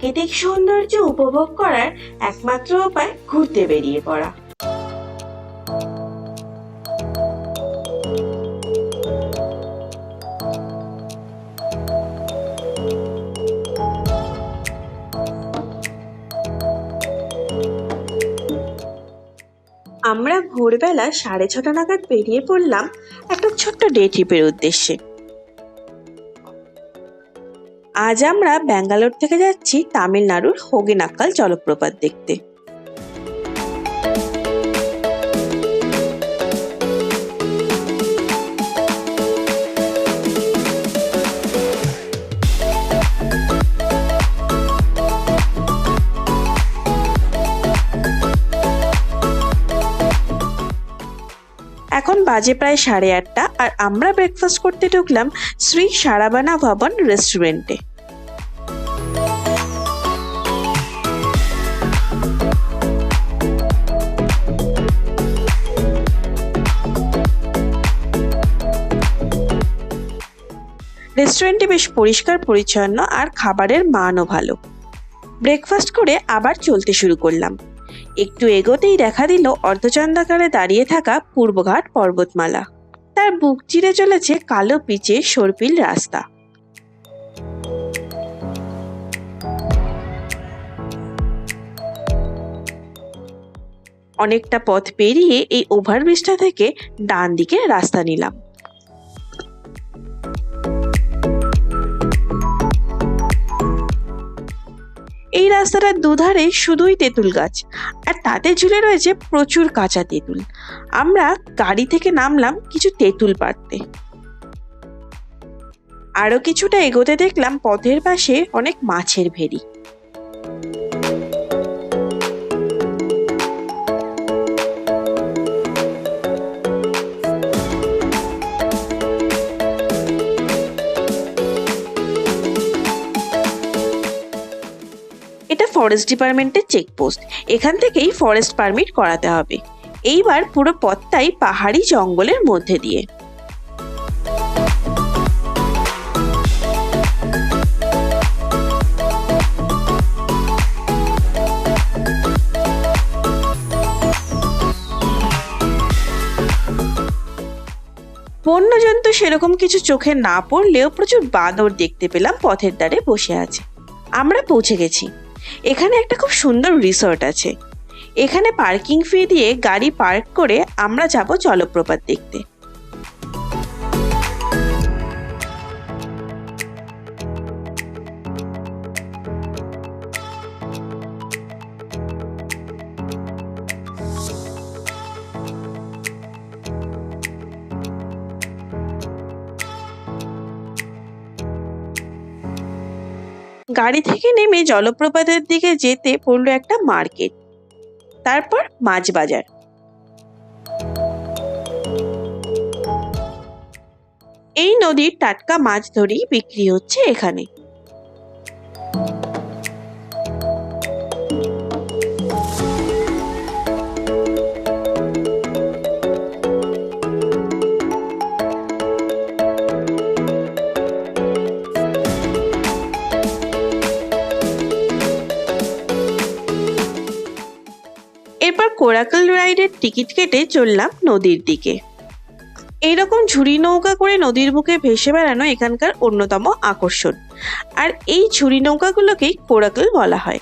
প্রাকৃতিক সৌন্দর্য উপভোগ করার একমাত্র উপায় ঘুরতে বেরিয়ে পড়া। আমরা ভোরবেলা সাড়ে ছটা নাগাদ বেরিয়ে পড়লাম একটা ছোট্ট ডে ট্রিপের উদ্দেশ্যে। আজ আমরা ব্যাঙ্গালোর থেকে যাচ্ছি তামিলনাড়ুর হোগেনাক্কাল জলপ্রপাত দেখতে। এখন বাজে প্রায় সাড়ে আটটা, আর আমরা ব্রেকফাস্ট করতে ঢুকলাম শ্রী সারাবানা ভবন রেস্টুরেন্টে রেস্টুরেন্টটি বেশ পরিষ্কার, পরিচ্ছন্ন আর খাবারের মানও ভালো। ব্রেকফাস্ট করে আবার চলতে শুরু করলাম। একটু এগোতেই দেখা দিল অর্ধচন্দ্রাকারে দাঁড়িয়ে থাকা পূর্বঘাট পর্বতমালা। তার বুক চিরে চলেছে কালো পিচে সর্পিল রাস্তা। অনেকটা পথ পেরিয়ে এই ওভারব্রিজটা থেকে ডান দিকে রাস্তা নিলাম। রাস্তাটার দুধারে শুধুই তেঁতুল গাছ, আর তাতে ঝুলে রয়েছে প্রচুর কাঁচা তেঁতুল। আমরা গাড়ি থেকে নামলাম কিছু তেঁতুল পাড়তে। আরও কিছুটা এগোতে দেখলাম পথের পাশে অনেক মাছের ভেড়ি। ফরেস্ট ডিপার্টমেন্টের চেকপোস্ট এখান থেকেই ফরেস্ট পারমিট করাতে হবে। এইবার পুরো পথটাই পাহাড়ি জঙ্গলের মধ্যে দিয়ে। বন্যজন্তু সেরকম কিছু চোখে না পড়লেও প্রচুর বাঁদর দেখতে পেলাম পথের ধারে বসে আছে। আমরা পৌঁছে গেছি। এখানে একটা খুব সুন্দর রিসর্ট আছে। এখানে পার্কিং ফি দিয়ে গাড়ি পার্ক করে আমরা যাব জলপ্রপাত দেখতে। গাড়ি থেকে নেমে জলপ্রপাতের দিকে যেতে পড়ল একটা মার্কেট। তারপর মাছ বাজার এই নদীর টাটকা মাছ ধরেই বিক্রি হচ্ছে এখানে। এরপর কোরাকল রাইডের টিকিট কেটে চললাম নদীর দিকে। এইরকম ঝুড়ি নৌকা করে নদীর বুকে ভেসে বেড়ানো এখানকার অন্যতম আকর্ষণ। আর এই ঝুড়ি নৌকাগুলোকেই কোরাকল বলা হয়।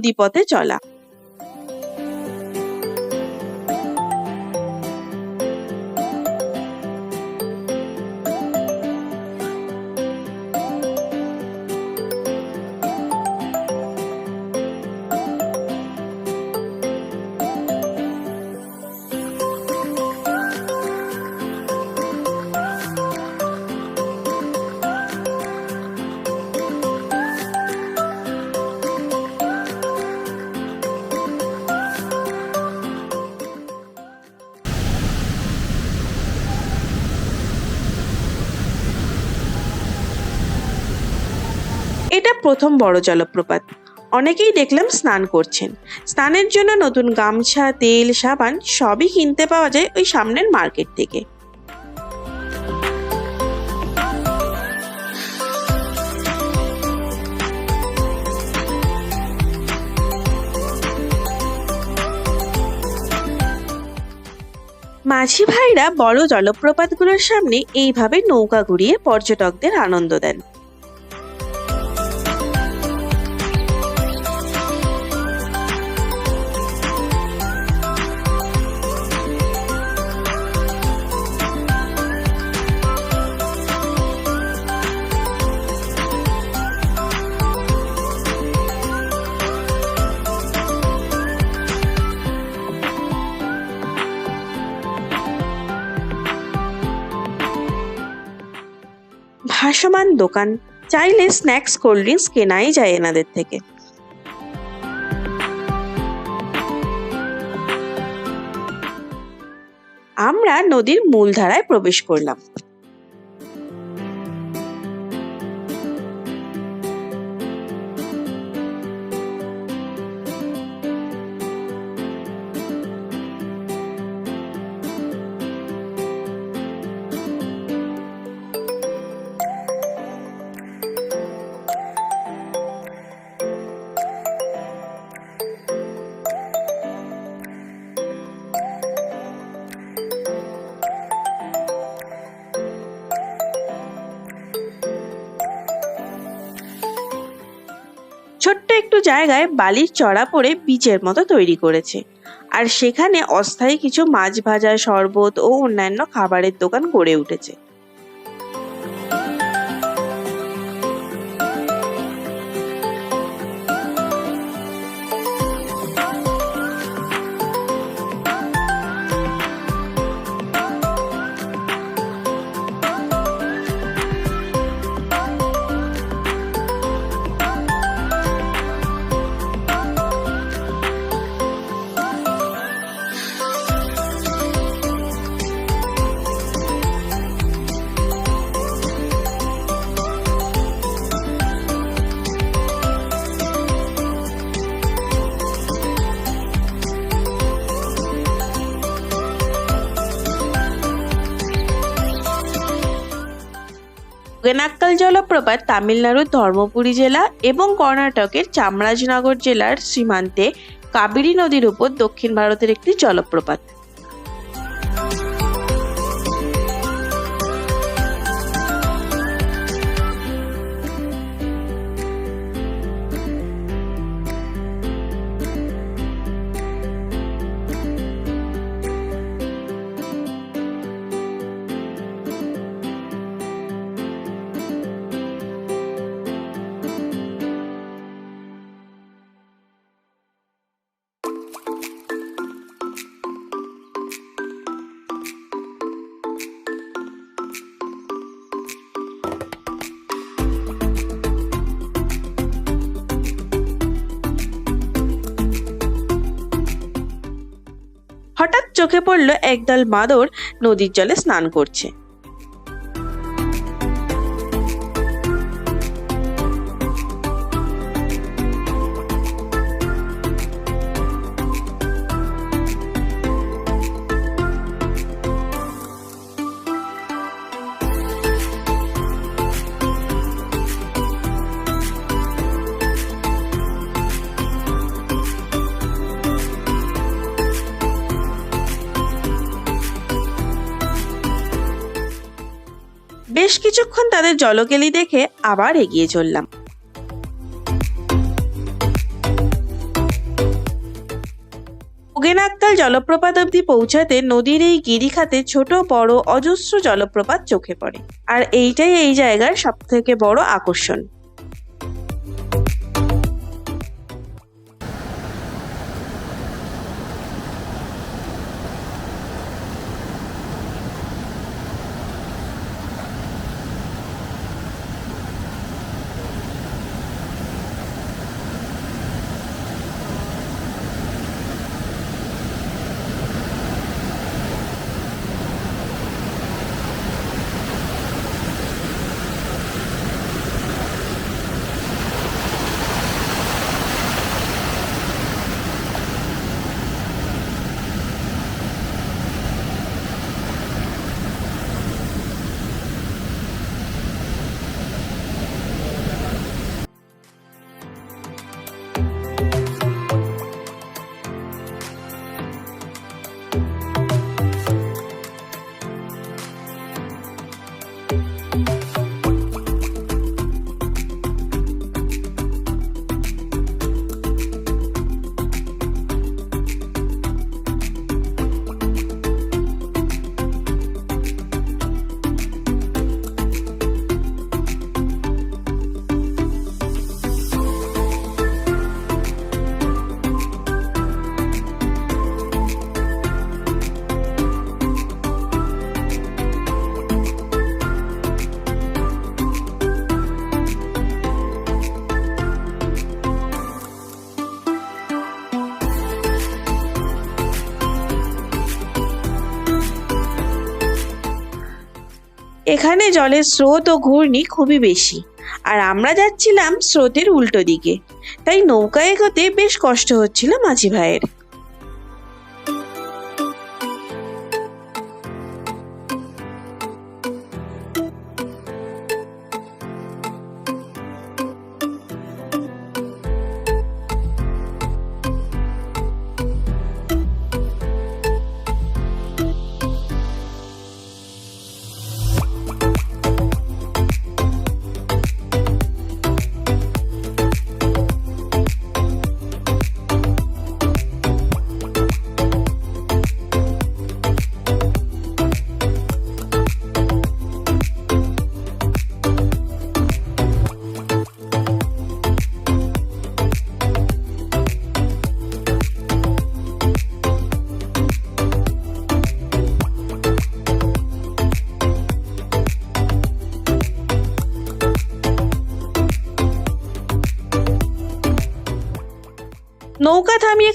নদীপথে চলা। প্রথম বড় জলপ্রপাত। অনেকেই দেখলাম স্নান করছেন। স্নানের জন্য নতুন গামছা, তেল, সাবান সবই কিনতে পাওয়া যায় ওই সামনের মার্কেট থেকে। মাঝি ভাইরা বড় জলপ্রপাতগুলোর সামনে এইভাবে নৌকা ঘুরিয়ে পর্যটকদের আনন্দ দেন। ভাসমান দোকান। চাইলে স্ন্যাক্স কোল্ড ড্রিঙ্কস কেনাই যায় এনাদের থেকে। আমরা নদীর মূলধারায় প্রবেশ করলাম। জায়গায় বালির চড়া পড়ে বীচের মতো তৈরি করেছে। আর সেখানে অস্থায়ী কিছু মাছ ভাজা, শরবত ও অন্যান্য খাবারের দোকান গড়ে উঠেছে। গেনাক্কাল জলপ্রপাত তামিলনাড়ুর ধর্মপুরী জেলা এবং কর্ণাটকের চামরাজনগর জেলার সীমান্তে কাবেরী নদীর উপর দক্ষিণ ভারতের একটি জলপ্রপাত। হঠাৎ চোখে পড়ল একদল বাঁদর নদীর জলে স্নান করছে। বেশ কিছুক্ষণ তাদের জলকেলি দেখে আবার এগিয়ে চললাম। ওগেনাক্কাল জলপ্রপাত অবধি পৌঁছাতে নদীর এই গিরিখাতে ছোট, বড়, অজস্র জলপ্রপাত চোখে পড়ে। আর এইটাই এই জায়গার সব থেকে বড় আকর্ষণ। এখানে জলের স্রোত ও ঘূর্ণি খুবই বেশি, আর আমরা যাচ্ছিলাম স্রোতের উল্টো দিকে। তাই নৌকা এগোতে বেশ কষ্ট হচ্ছিল মাঝি ভাইয়ের।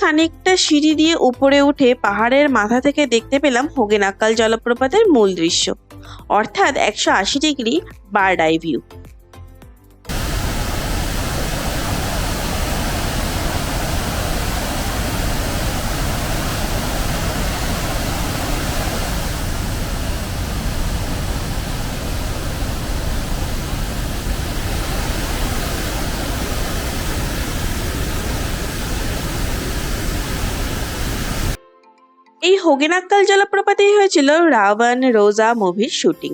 খানিকটা সিঁড়ি দিয়ে উপরে উঠে পাহাড়ের মাথা থেকে দেখতে পেলাম হোগেনাক্কাল জলপ্রপাতের মূল দৃশ্য, অর্থাৎ একশো আশি degree bird eye view Hogenakkal জলপ্রপাতেই হয়েছিল রাওয়ান রোজা মুভির শুটিং।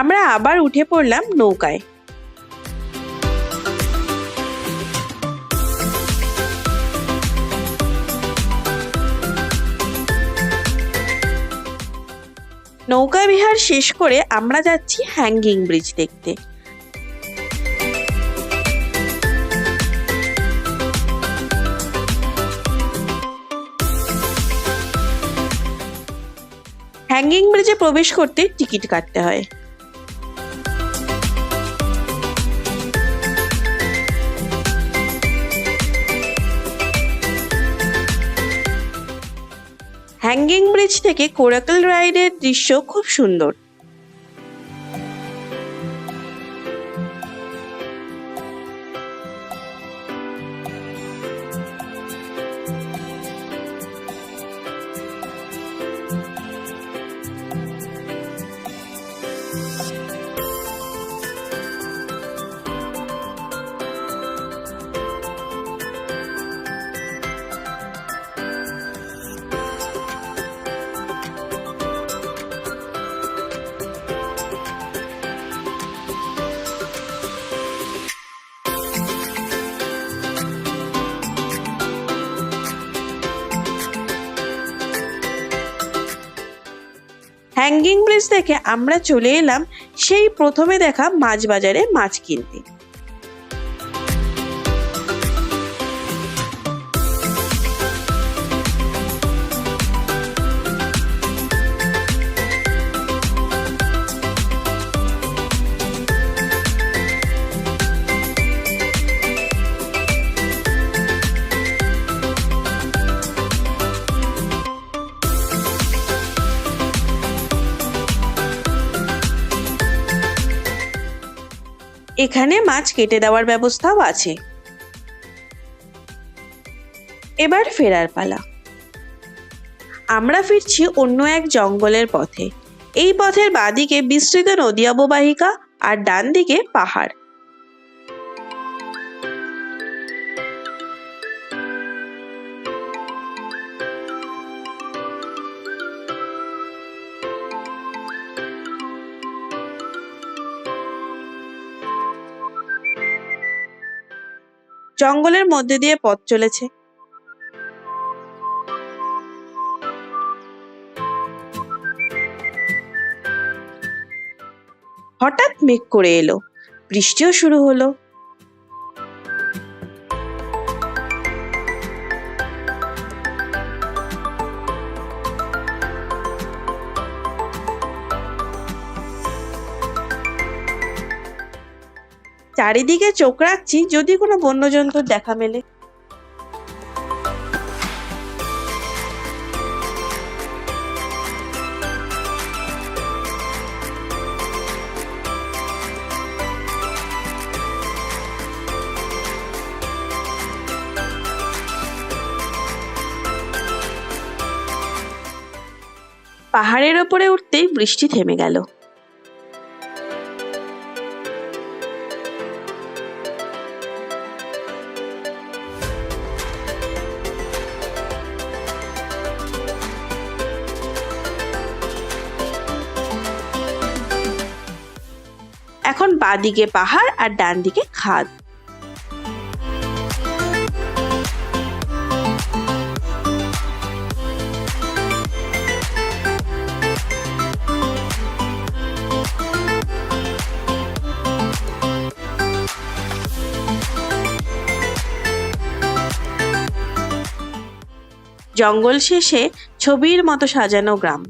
আমরা আবার উঠে পড়লাম নৌকায়। নৌকা বিহার শেষ করে আমরা যাচ্ছি হ্যাঙ্গিং ব্রিজ দেখতে। হ্যাঙ্গিং ব্রিজে প্রবেশ করতে টিকিট কাটতে হয়। হ্যাঙ্গিং ব্রিজ থেকে কোরাকল রাইডের দৃশ্য খুব সুন্দর। হ্যাঙ্গিং ব্রিজ দেখে আমরা চলে এলাম সেই প্রথমে দেখা মাছ বাজারে মাছ কিনতে। এখানে মাছ কেটে দেওয়ার ব্যবস্থাও আছে। এবার ফেরার পালা। আমরা ফিরছি অন্য এক জঙ্গলের পথে। এই পথের বাঁদিকে বিস্তৃত নদী অববাহিকা আর ডান দিকে পাহাড়। জঙ্গলের মধ্যে দিয়ে পথ চলেছে। হঠাৎ মেঘ করে এলো। বৃষ্টিও শুরু হলো। চারিদিকে চোখ রাখছি যদি কোনো বন্যজন্তুর দেখা মেলে। পাহাড়ের ওপরে উঠতেই বৃষ্টি থেমে গেল। বাদিকে পাহাড় আর ডান দিকে খাদ। জঙ্গল শেষে ছবির মতো সাজানো গ্রাম।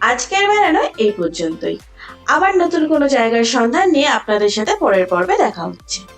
আজকের বেলা বেড়ানো এই পর্যন্তই। আবার নতুন কোনো জায়গার সন্ধান নিয়ে আপনাদের সাথে পরের পর্বে দেখা হচ্ছে।